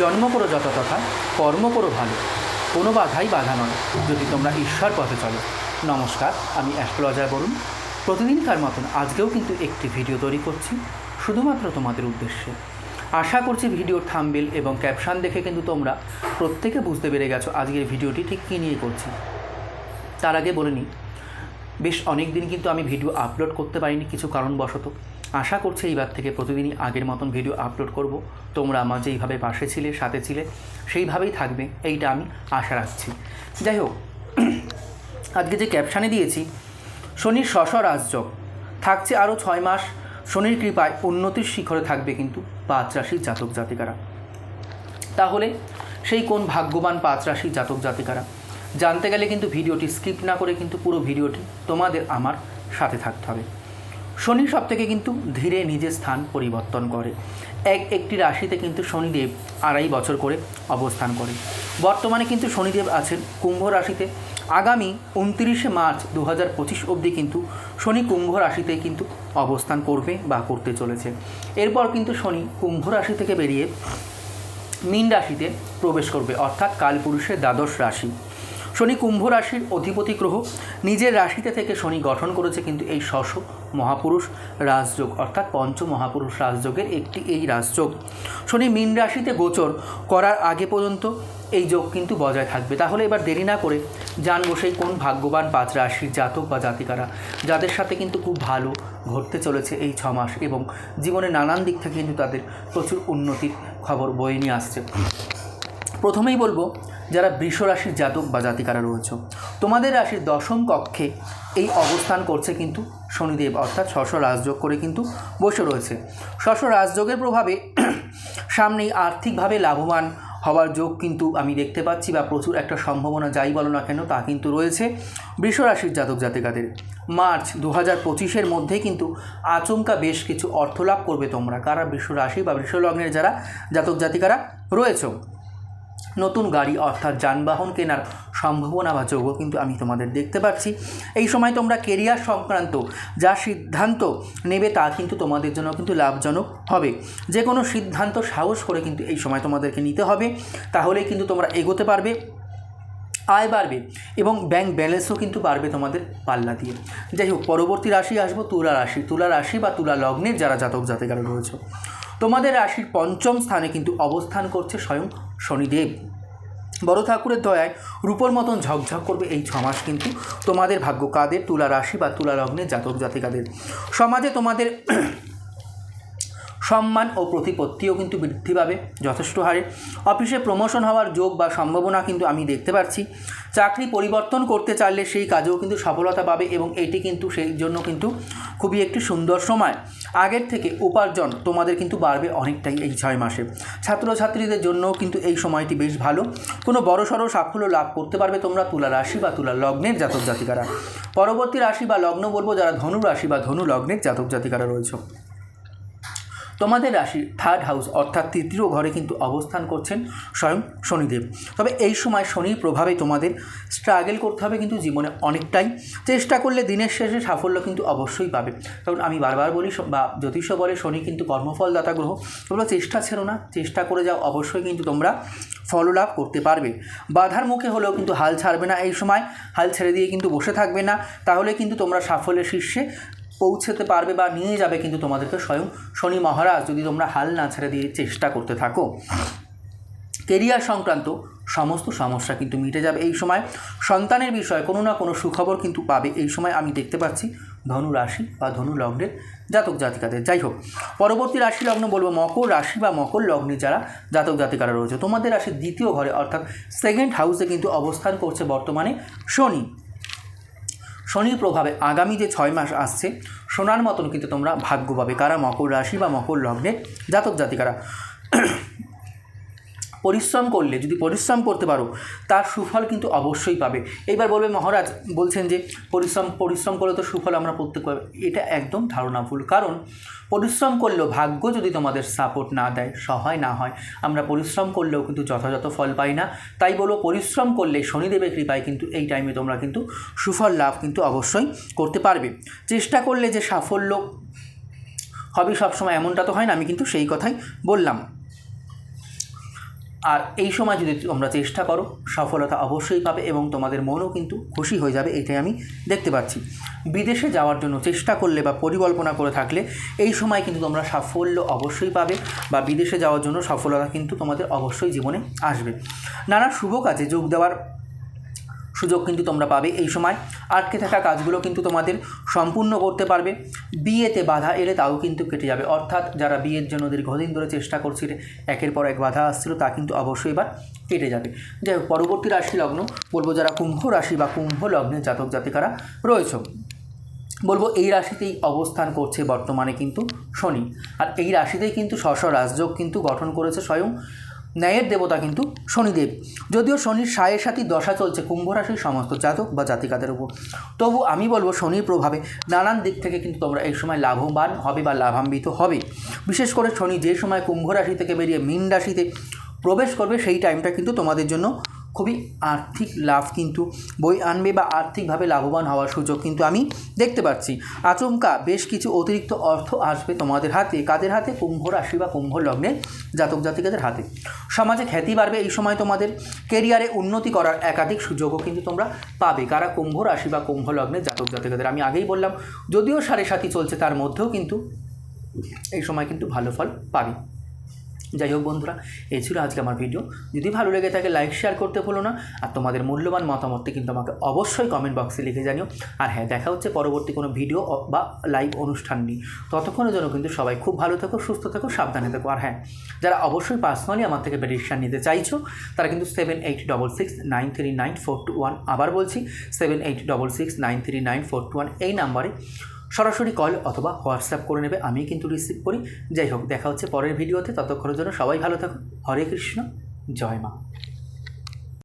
জন্ম করো যত তথা কর্ম করো ভালো। কোনো বাধাই বাধা নয়, যদি তোমরা ঈশ্বর পথে চলো। নমস্কার, আমি অ্যাস্ট্রোলজার বরুণ। প্রতিদিনকার মতন আজকেও কিন্তু একটি ভিডিও তৈরি করছি, শুধুমাত্র তোমাদের উদ্দেশ্যে। আশা করছি ভিডিওর থাম্বেল এবং ক্যাপশন দেখে কিন্তু তোমরা প্রত্যেকে বুঝতে পেরে গেছো আজকের ভিডিওটি ঠিক কী নিয়ে করছি। তার আগে বলে নিই, বেশ অনেক দিন কিন্তু আমি ভিডিও আপলোড করতে পারিনি, কিছু কারণবশত। আশা করছি এইবার থেকে প্রতিদিনই আগের মতন ভিডিও আপলোড করব। তোমরা আমার যেইভাবে পাশে ছিলে, সাথে ছিলে, সেইভাবেই থাকবে, এইটা আমি আশা রাখছি। যাই হোক, আজকে যে ক্যাপশানে দিয়েছি, শনির শশ রাজযোগ। থাকছে আরও ছয় মাস, শনির কৃপায় উন্নতির শিখরে থাকবে কিন্তু পাঁচ রাশির জাতক জাতিকারা। তাহলে সেই কোন ভাগ্যবান পাঁচ রাশির জাতক জাতিকারা? জানতে গেলে কিন্তু ভিডিওটি স্কিপ না করে কিন্তু পুরো ভিডিওটি তোমাদের আমার সাথে থাকতে হবে। শনি থেকে কিন্তু ধীরে নিজের স্থান পরিবর্তন করে। এক, একটি রাশিতে কিন্তু শনিদেব আড়াই বছর করে অবস্থান করে। বর্তমানে কিন্তু শনিদেব আছেন কুম্ভ রাশিতে। আগামী উনত্রিশে মার্চ দু হাজার পঁচিশ অবধি কিন্তু শনি কুম্ভ রাশিতে কিন্তু অবস্থান করবে বা করতে চলেছে। এরপর কিন্তু শনি কুম্ভ রাশি থেকে বেরিয়ে মীন রাশিতে প্রবেশ করবে, অর্থাৎ কালপুরুষের দ্বাদশ রাশি। শনি কুম্ভ রাশির অধিপতি গ্রহ নিজের রাশিতে থেকে শনি গঠন করেছে কিন্তু এই শশ মহাপুরুষ রাজযোগ অর্থাৎ পঞ্চ মহাপুরুষ রাজযোগের একটি এই রাজযোগ। শনি মীন রাশিতে গোচর করার আগে পর্যন্ত এই যোগ কিন্তু বজায় থাকবে। তাহলে এবার দেরি না করে জানব সেই কোন ভাগ্যবান পাঁচ রাশির জাতক বা জাতিকারা যাদের সাথে কিন্তু খুব ভালো ঘটতে চলেছে এই ছ মাস এবং জীবনে নানান দিক থেকে কিন্তু তাদের প্রচুর উন্নতির খবর বয়ে নিয়ে আসছে। প্রথমেই বলব যারা বৃষ রাশির জাতক বা জাতিকারা রয়েছে, তোমাদের রাশির দশম কক্ষে এই অবস্থান করছে কিন্তু শনিদেব, অর্থাৎ শশ রাজযোগ করে কিন্তু বসে রয়েছে। শশ রাজযোগের প্রভাবে সামনেই আর্থিকভাবে লাভবান হওয়ার যোগ কিন্তু আমি দেখতে পাচ্ছি বা প্রচুর একটা সম্ভাবনা যাই বলো না কেন তা কিন্তু রয়েছে বৃষ রাশির জাতক জাতিকাদের। মার্চ দু হাজার পঁচিশের মধ্যে কিন্তু আচমকা বেশ কিছু অর্থ লাভ করবে তোমরা, কারা বৃষ রাশি বা বৃষ লগ্নের যারা জাতক জাতিকারা রয়েছে। নতুন গাড়ি অর্থাৎ যানবাহন কেনার সম্ভাবনা বা যোগ্য কিন্তু আমি তোমাদের দেখতে পাচ্ছি। এই সময় তোমরা কেরিয়ার সংক্রান্ত যা সিদ্ধান্ত নেবে তা কিন্তু তোমাদের জন্য কিন্তু লাভজনক হবে। যে কোনো সিদ্ধান্ত সাহস করে কিন্তু এই সময় তোমাদেরকে নিতে হবে। তাহলে কিন্তু তোমরা এগোতে পারবে, আয় বাড়বে এবং ব্যাংক ব্যালেন্সও কিন্তু বাড়বে তোমাদের পাল্লা দিয়ে। যাই হোক, পরবর্তী রাশি আসব, তুলা রাশি। তুলা রাশি বা তুলা লগ্নের যারা জাতক জাতিকারা রয়েছে। তোমাদের রাশির পঞ্চম স্থানে কিন্তু অবস্থান করছে স্বয়ং শনিদেব। বড় ঠাকুরের দয়ায় রূপর মতন ঝকঝক করবে এই ছমাস কিন্তু তোমাদের ভাগ্য। কাদের? তুলা রাশি বা তুলা লগ্নের জাতক জাতিকাদের। সমাজে তোমাদের সম্মান ও প্রতিপত্তিও কিন্তু বৃদ্ধি পাবে, যথেষ্ট হারে। অফিসে প্রমোশন হওয়ার যোগ বা সম্ভাবনা কিন্তু আমি দেখতে পাচ্ছি। চাকরি পরিবর্তন করতে চাইলে সেই কাজেও কিন্তু সফলতা পাবে এবং এটি কিন্তু সেই জন্য কিন্তু খুবই একটি সুন্দর সময়। আগের থেকে উপার্জন তোমাদের কিন্তু বাড়বে অনেকটাই এই ছয় মাসে। ছাত্রছাত্রীদের জন্যও কিন্তু এই সময়টি বেশ ভালো। কোনো বড়সড় সাফল্য লাভ করতে পারবে তোমরা তুলা রাশি বা তুলা লগ্নের জাতক জাতিকারা। পরবর্তী রাশি বা লগ্ন বলব যারা ধনু রাশি বা ধনু লগ্নের জাতক জাতিকারা রয়েছে। তোমাদের রাশির থার্ড হাউস অর্থাৎ তৃতীয় ঘরে কিন্তু অবস্থান করছেন স্বয়ং শনিদেব। তবে এই সময় শনির প্রভাবে তোমাদের স্ট্রাগেল করতে হবে কিন্তু জীবনে অনেকটাই। চেষ্টা করলে দিনের শেষে সাফল্য কিন্তু অবশ্যই পাবে। কারণ আমি বারবার বলি বা জ্যোতিষ বলে, শনি কিন্তু কর্মফলদাতা গ্রহ। তোমরা চেষ্টা ছেড়ো না, চেষ্টা করে যাও, অবশ্যই কিন্তু তোমরা ফললাভ করতে পারবে। বাধার মুখে হলেও কিন্তু হাল ছাড়বে না। এই সময় হাল ছেড়ে দিয়ে কিন্তু বসে থাকবে না। তাহলে কিন্তু তোমরা সাফল্যের শীর্ষে পৌঁছতে পারবে বা নিয়ে যাবে কিন্তু তোমাদেরকে স্বয়ং শনি মহারাজ যদি তোমরা হাল না ছেড়ে দিয়ে চেষ্টা করতে থাকো। কেরিয়ার সংক্রান্ত সমস্ত সমস্যা কিন্তু মিটে যাবে। এই সময় সন্তানের বিষয়ে কোনো না কোনো সুখবর কিন্তু পাবে। এই সময় আমি দেখতে পাচ্ছি ধনু রাশি বা ধনু লগ্নের জাতক জাতিকাদের। যাই হোক, পরবর্তী রাশি লগ্ন বলব মকর রাশি বা মকর লগ্নে যারা জাতক জাতিকারা রয়েছে। তোমাদের রাশির দ্বিতীয় ঘরে অর্থাৎ সেকেন্ড হাউসে কিন্তু অবস্থান করছে বর্তমানে শনি। শনির প্রভাবে আগামী যে ছয় মাস আসছে সোনার মতন কিন্তু তোমরা ভাগ্য পাবে কারা মকর রাশি বা মকর লগ্নের জাতক জাতিকারা। পরিশ্রম করলে, যদি পরিশ্রম করতে পারো, তার সুফল কিন্তু অবশ্যই পাবে। এইবার বলবে মহারাজ, বলছেন যে, পরিশ্রম পরিশ্রম করলে তো সুফল আমরা প্রত্যেক পাবে এটা একদম ধারণা ভুল। কারণ, পরিশ্রম করলেও ভাগ্য যদি তোমাদের সাপোর্ট না দেয়, সহায় না হয়, আমরা পরিশ্রম করলেও কিন্তু যথাযথ ফল পাই না। তাই বলো, পরিশ্রম করলে শনিদেবের কৃপায় কিন্তু এই টাইমে তোমরা কিন্তু সুফল লাভ কিন্তু অবশ্যই করতে পারবে। চেষ্টা করলে যে সাফল্য হবে সবসময় এমনটা তো হয় না, আমি কিন্তু সেই কথাই বললাম। আর এই সময় যদি তোমরা চেষ্টা করো, সফলতা অবশ্যই পাবে এবং তোমাদের মনও কিন্তু খুশি হয়ে যাবে, এটাই আমি দেখতে পাচ্ছি। বিদেশে যাওয়ার জন্য চেষ্টা করলে বা পরিকল্পনা করে থাকলে এই সময় কিন্তু তোমরা সাফল্য অবশ্যই পাবে বা বিদেশে যাওয়ার জন্য সফলতা কিন্তু তোমাদের অবশ্যই জীবনে আসবে। নানা শুভ কাজে যোগ দেওয়ার সুযোগ কিন্তু তোমরা পাবে এই সময়। আটকে থাকা কাজগুলো কিন্তু তোমাদের সম্পূর্ণ করতে পারবে। বিয়েতে বাধা এলে তাও কিন্তু কেটে যাবে। অর্থাৎ যারা বিয়ের জন্য দীর্ঘদিন ধরে চেষ্টা করছিল, একের পর এক বাধা আসছিল, তা কিন্তু অবশ্যই এবার কেটে যাবে। যাই হোক, পরবর্তী রাশি লগ্ন, বলব যারা কুম্ভ রাশি বা কুম্ভ লগ্নের জাতক জাতিকারা রয়েছে। বলব এই রাশিতেই অবস্থান করছে বর্তমানে কিন্তু শনি। আর এই রাশিতেই কিন্তু স্ব রাজযোগ কিন্তু গঠন করেছে স্বয়ং। ন্যায়ের দেবতা কিন্তু শনিদেব। যদিও শনির সায়ের সাথে দশা চলছে, কুম্ভ রাশির সমস্ত জাতক বা জাতিকাদের উপর। তবু আমি বলব, শনির প্রভাবে নানান দিক থেকে কিন্তু তোমরা এই সময় লাভবান হবে বা লাভান্বিত হবে। বিশেষ করে শনি যে সময় কুম্ভ রাশি থেকে বেরিয়ে মীন রাশিতে প্রবেশ করবে, সেই টাইমটা কিন্তু তোমাদের জন্য খুবই আর্থিক লাভ কিন্তু বই আনবে বা আর্থিকভাবে লাভবান হওয়ার সুযোগ কিন্তু আমি দেখতে পাচ্ছি। আচমকা বেশ কিছু অতিরিক্ত অর্থ আসবে তোমাদের হাতে। কাদের হাতে? কুম্ভ রাশি বা কুম্ভ লগ্নের জাতক জাতিকাদের হাতে। সমাজে খ্যাতি বাড়বে এই সময় তোমাদের। কেরিয়ারে উন্নতি করার একাধিক সুযোগও কিন্তু তোমরা পাবে। কারা কুম্ভ রাশি বা কুম্ভ লগ্নের জাতক জাতিকাদের? আমি আগেই বললাম, যদিও সাড়ে সাথী চলছে, তার মধ্যেও কিন্তু এই সময় কিন্তু ভালো ফল পাবে। যাই হোক বন্ধুরা, এই ছিল আজকে আমার ভিডিও যদি ভালো লেগে থাকে লাইক শেয়ার করতে ভুলো না। আর তোমাদের মূল্যবান মতামতটি কিন্তু আমাকে অবশ্যই কমেন্ট বক্সে লিখে জানিও। আর হ্যাঁ দেখা হচ্ছে পরবর্তী কোনো ভিডিও বা লাইভ অনুষ্ঠান নিয়ে। ততক্ষণের জন্য কিন্তু সবাই খুব ভালো থাকো, সুস্থ থাকো, সাবধানে থাকো। আর হ্যাঁ যারা অবশ্যই পার্সোনালি আমার থেকে প্রেডিকশান নিতে চাইছো, তারা কিন্তু seven eight double six nine three nine four two one আবার বলছি seven eight double six nine three nine four two one এই নাম্বারে সরাসরি কল অথবা হোয়াটসঅ্যাপ করে নেবে আমি কিন্তু রিসিভ করি। যাই হোক, দেখা হচ্ছে পরের ভিডিওতে, ততক্ষণের জন্য সবাই ভালো থাকুন। হরে কৃষ্ণ, জয় মা।